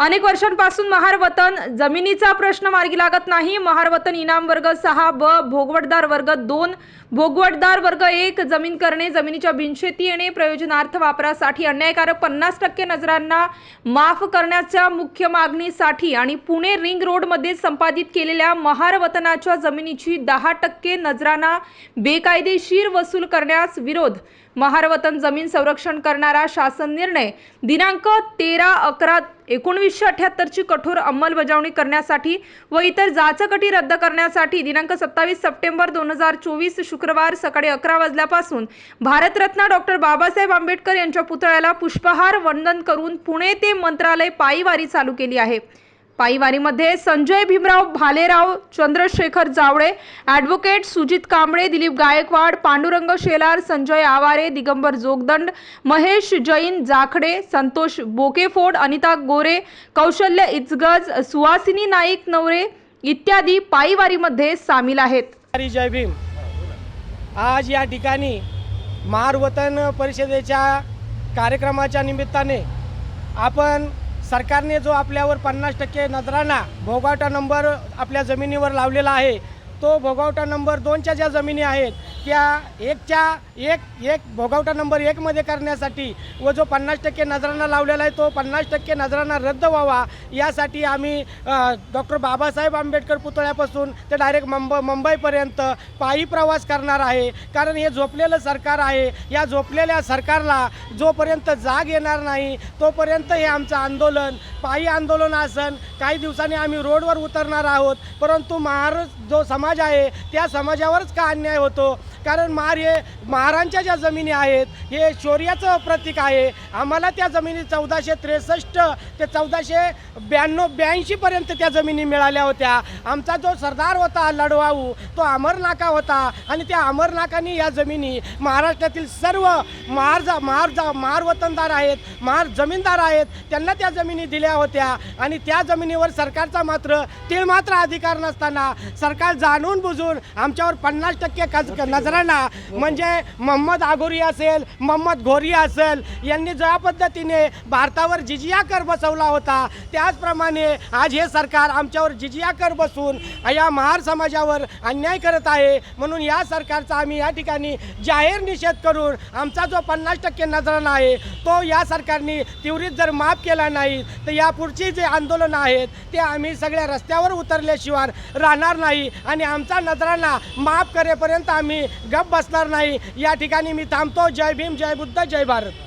अनेक वर्षांपासून महारवतन जमिनीचा प्रश्न मार्गी लागत नाही. महारवतन इनाम वर्ग सहा ब भोगवटदार वर्ग दोन भोगवटदार वर्ग एक जमीन करणे जमिनीच्या बिनशेती येणे प्रयोजनार्थ वापरासाठी अन्यायकारक पन्नास टक्के नजरांना माफ करण्याच्या मुख्य मागणीसाठी आणि पुणे रिंग रोडमध्ये संपादित केलेल्या महारवतनाच्या जमिनीची दहा टक्के नजरांना बेकायदेशीर वसूल करण्यास विरोध महारवतन जमीन संरक्षण करणारा शासन निर्णय दिनांक तेरा अकरा एकोणवीसशे अठ्याहत्तरची कठोर अंमलबजावणी करण्यासाठी व इतर जाचकटी रद्द करण्यासाठी दिनांक सत्तावीस सप्टेंबर दोन हजार चोवीस शुक्रवार सकाळी अकरा वाजल्यापासून भारतरत्न डॉक्टर बाबासाहेब आंबेडकर यांच्या पुतळ्याला पुष्पहार वंदन करून पुणे ते मंत्रालय पायीवारी चालू केली आहे. पायीवारीमध्ये संजय भीमराव भालेराव चंद्रशेखर जावळे ॲडव्होकेट सुजित कांबळे दिलीप गायकवाड पांडुरंग शेलार संजय आवारे दिगंबर जोगदंड महेश जैन जाखडे संतोष बोकेफोड अनिता गोरे कौशल्य इचगज सुहासिनी नाईक नवरे इत्यादी पायीवारीमध्ये सामील आहेत. जय भीम. आज या ठिकाणी महारवतन परिषदेच्या कार्यक्रमाच्या निमित्ताने आपण सरकारने जो आपल्यावर पन्नास टक्के नजराना भोगावटा नंबर आपल्या जमिनीवर लावलेला आहे तो भोगावटा नंबर दोनच्या ज्या जमिनी आहेत त्या एकच्या एक एक भोगावटा नंबर एकमध्ये करण्यासाठी व जो पन्नास टक्के नजरांना लावलेला आहे तो पन्नास टक्के नजरांना रद्द व्हावा यासाठी आम्ही डॉक्टर बाबासाहेब आंबेडकर पुतळ्यापासून ते डायरेक्ट मुंब मुंबईपर्यंत पायी प्रवास करणार आहे. कारण हे झोपलेलं सरकार आहे. या झोपलेल्या सरकारला जोपर्यंत जाग येणार नाही तोपर्यंत हे आमचं आंदोलन पायी आंदोलन असन. काही दिवसांनी आम्ही रोडवर उतरणार आहोत. परंतु महार जो समाज आहे त्या समाजावरच का अन्याय होतो? कारण महार हे महारांच्या ज्या जमिनी आहेत हे शौर्याचं प्रतीक आहे. आम्हाला त्या जमिनी चौदाशे त्रेसष्ट ते चौदाशे ब्याण्णव ब्याऐंशीपर्यंत त्या जमिनी मिळाल्या होत्या. आमचा जो सरदार होता लढवाऊ तो अमरनाका होता. आणि त्या अमरनाकांनी या जमिनी महाराष्ट्रातील सर्व महार जा महार जा महार वतनदार आहेत महार जमीनदार आहेत त्यांना त्या जमिनी दिल्या होत्या. आणि त्या जमिनीवर सरकारचा मात्र तीळ मात्र अधिकार नसताना सरकार जाणून बुजून आमच्यावर पन्नास टक्के कज नजराना म्हणजे मोहम्मद आघोरी असेल मोहम्मद घोरी असेल यांनी ज्या पद्धतीने भारतावर जिजिया कर बसवला होता त्याचप्रमाणे आज हे सरकार आमच्यावर जिजिया कर बसून या महार समाजावर अन्याय करत आहे. म्हणून या सरकारचा आम्ही या ठिकाणी जाहीर निषेध करून आमचा जो पन्नास टक्के नजराना आहे तो या सरकारने त्वरित जर माफ केला नाही तर यापुढची जे आंदोलन आहेत ते आम्ही सगळ्या रस्त्यावर उतरल्याशिवाय राहणार नाही. आणि आमचा नजराना माफ करेपर्यंत आम्ही गप बसणार नाही. या ठिकाणी मी थांबतो. जय भीम जय बुद्ध जय भारत.